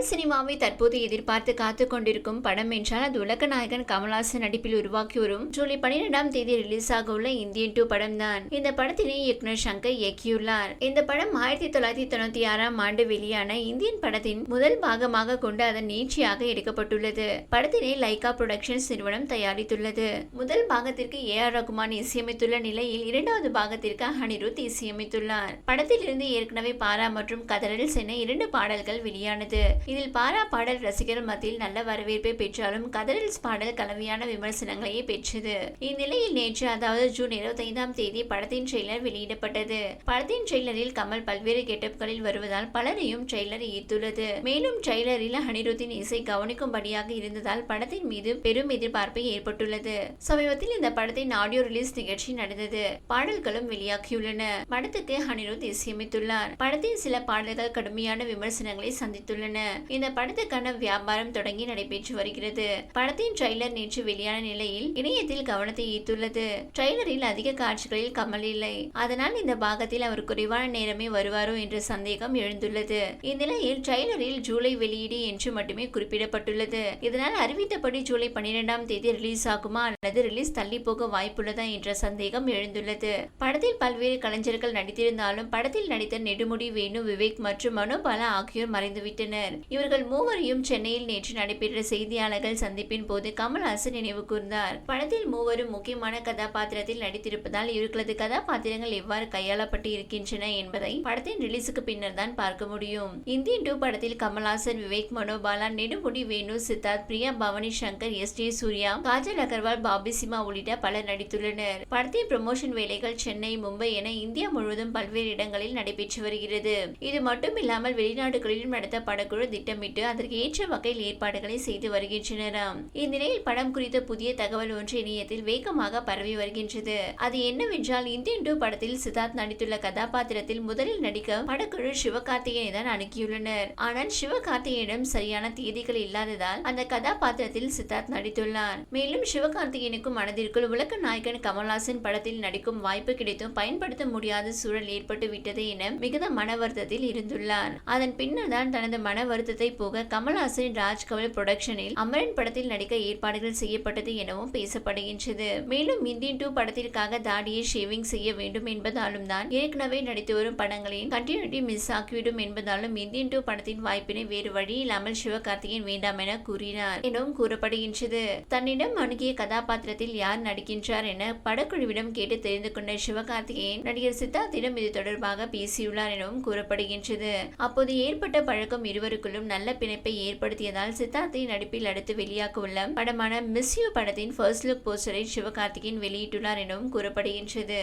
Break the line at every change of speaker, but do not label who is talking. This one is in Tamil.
தமிழ் சினிமாவை தற்போது எதிர்பார்த்து காத்து கொண்டிருக்கும் படம் என்றால் அது உலக நாயகன் கமல்ஹாசன் நடிப்பில் உருவாக்கி வரும். ஜூலை பன்னிரெண்டாம் தேதி ரிலீஸ் ஆக உள்ள இந்தியன் டூ படம் தான் இந்த படத்தினை இயக்குனர் சங்கர் இயக்கியுள்ளார். இந்த படம் ஆயிரத்தி தொள்ளாயிரத்தி தொண்ணூத்தி ஆறாம் ஆண்டு வெளியான இந்தியன் படத்தின் முதல் பாகமாக கொண்டு அதன் நீட்சியாக எடுக்கப்பட்டுள்ளது. படத்தினை லைகா புரொடக்ஷன்ஸ் நிறுவனம் தயாரித்துள்ளது. முதல் பாகத்திற்கு ஏ ஆர் ரகுமான் இசையமைத்துள்ள நிலையில் இரண்டாவது பாகத்திற்கு அனிருத் இசையமைத்துள்ளார். படத்திலிருந்து ஏற்கனவே பாரா மற்றும் கதறல் என இரண்டு பாடல்கள் வெளியானது. இதில் பாரா பாடல் ரசிகர் மத்தியில் நல்ல வரவேற்பை பெற்றாலும் கதரில்ஸ் பாடல் கலவையான விமர்சனங்களையே பெற்றது. இந்நிலையில் நேற்று அதாவது ஜூன் இருபத்தி ஐந்தாம் தேதி படத்தின் ட்ரெய்லர் வெளியிடப்பட்டது. படத்தின் ட்ரெய்லரில் கமல் பல்வேறு கெட்டப்களில் வருவதால் பலரையும் ட்ரெய்லர் ஈர்த்துள்ளது. மேலும் ட்ரெய்லரில் அனிருத்தின் இசை கவனிக்கும்படியாக இருந்ததால் படத்தின் மீது பெரும் எதிர்பார்ப்பு ஏற்பட்டுள்ளது. சமீபத்தில் இந்த படத்தின் ஆடியோ ரிலீஸ் நிகழ்ச்சி நடந்தது. பாடல்களும் வெளியாகியுள்ளன. படத்துக்கு அனிருத் இசையமைத்துள்ளார். படத்தின் சில பாடல்கள் கடுமையான விமர்சனங்களை சந்தித்துள்ளன. இந்த படத்துக்கான வியாபாரம் தொடங்கி நடைபெற்று வருகிறது. படத்தின் ட்ரெய்லர் நேற்று வெளியான நிலையில் இணையத்தில் கவனத்தை ஈர்த்துள்ளது. ட்ரெய்லரில் அதிக காட்சிகளில் கமல் இல்லை. அதனால் இந்த பாகத்தில் அவர் குறைவான நேரமே வருவாரோ என்ற சந்தேகம் எழுந்துள்ளது. இந்நிலையில் ட்ரெய்லரில் ஜூலை வெளியீடு என்று மட்டுமே குறிப்பிடப்பட்டுள்ளது. இதனால் அறிவித்தபடி ஜூலை பன்னிரெண்டாம் தேதி ரிலீஸ் ஆகுமா அல்லது ரிலீஸ் தள்ளி போக வாய்ப்புள்ளதா என்ற சந்தேகம் எழுந்துள்ளது. படத்தில் பல்வேறு கலைஞர்கள் நடித்திருந்தாலும் படத்தில் நடித்த நெடுமுடி வேணு விவேக் மற்றும் மனோபாலா ஆகியோர் மறைந்துவிட்டனர். இவர்கள் மூவரையும் சென்னையில் நேற்று நடைபெற்ற செய்தியாளர்கள் சந்திப்பின் போது கமல்ஹாசன் நினைவு கூர்ந்தார். படத்தில் மூவரும் முக்கியமான கதாபாத்திரத்தில் நடித்திருப்பதால் இவர்களது கதாபாத்திரங்கள் எவ்வாறு கையாளப்பட்டு இருக்கின்றன என்பதை படத்தின் ரிலீஸுக்கு பின்னர் தான் பார்க்க முடியும். இந்தியன் டூ படத்தில் கமல்ஹாசன் விவேக் மனோபாலா நெடுமுடி வேணு சித்தார்த் பிரியா பவானி சங்கர் எஸ் ஜே சூர்யா காஜல் அகர்வால் பாபி சிமா உள்ளிட்ட பலர் நடித்துள்ளனர். படத்தின் ப்ரமோஷன் வேலைகள் சென்னை மும்பை என இந்தியா முழுவதும் பல்வேறு இடங்களில் நடைபெற்று வருகிறது. இது மட்டுமில்லாமல் வெளிநாடுகளிலும் நடத்த படக்குழு திட்டமிட்டு அதற்கு ஏற்ற வகையில் ஏற்பாடுகளை செய்து வருகின்றனராம் இந்நிலையில் படம் குறித்த புதிய தகவல் ஒன்று இணையத்தில் வேகமாக பரவி வருகின்றது. அது என்னவென்றால் இந்தியன் டூ படத்தில் சித்தார்த் நடித்துள்ள கதாபாத்திரத்தில் முதலில் நடிக்க படக்குழு சிவகார்த்திகேயனை தான் அணுகியுள்ளனர் ஆனால் சிவகார்த்திகேயனிடம் சரியான தேதிகள் இல்லாததால் அந்த கதாபாத்திரத்தில் சித்தார்த் நடித்துள்ளார். மேலும் சிவகார்த்திகேயனுக்கும் மனதிற்குள் உலக நாயகன் கமல்ஹாசன் படத்தில் நடிக்கும் வாய்ப்பு கிடைத்தும் பயன்படுத்த முடியாத சூழல் ஏற்பட்டு விட்டது என மிகுந்த மன வருத்தத்தில் இருந்துள்ளார். அதன் பின்னர் தான் தனது மன யுத்தத்தை போக கமல்ஹாசன் ராஜ்கமல் புரொடக்ஷனில் அமரன் படத்தில் நடிக்க ஏற்பாடுகள் செய்யப்பட்டது எனவும் பேசப்படுகின்றது. மேலும் இந்தியன் டூ படத்திற்காக தாடியை ஷேவிங் செய்ய வேண்டும் என்பதாலும் தான் ஏற்கனவே நடித்து வரும் படங்களின் கண்டினியூட்டி மிஸ் ஆக்கிவிடும் என்பதாலும் இந்தியன் டூ படத்தின் வாய்ப்பினை வேறு வழி இல்லாமல் சிவகார்த்திகேயன் வேண்டாம் என கூறினார் எனவும் கூறப்படுகின்றது. தன்னிடம் அணுகிய கதாபாத்திரத்தில் யார் நடிக்கின்றார் என படக்குழுவிடம் கேட்டு தெரிந்து கொண்ட சிவகார்த்திகேயன் நடிகர் சித்தார்த்திடம் இது தொடர்பாக பேசியுள்ளார் எனவும் கூறப்படுகின்றது. அப்போது ஏற்பட்ட பழக்கம் இருவருக்குள்ளும் நல்ல பிணைப்பை ஏற்படுத்தியதால் சித்தார்த்தை நடிப்பில் அடுத்து வெளியாக உள்ள படமான மிஸ் யூ படத்தின் ஃபர்ஸ்ட் லுக் போஸ்டரை சிவகார்த்திகேயன் வெளியிட்டுள்ளார் எனவும் கூறப்படுகின்றது.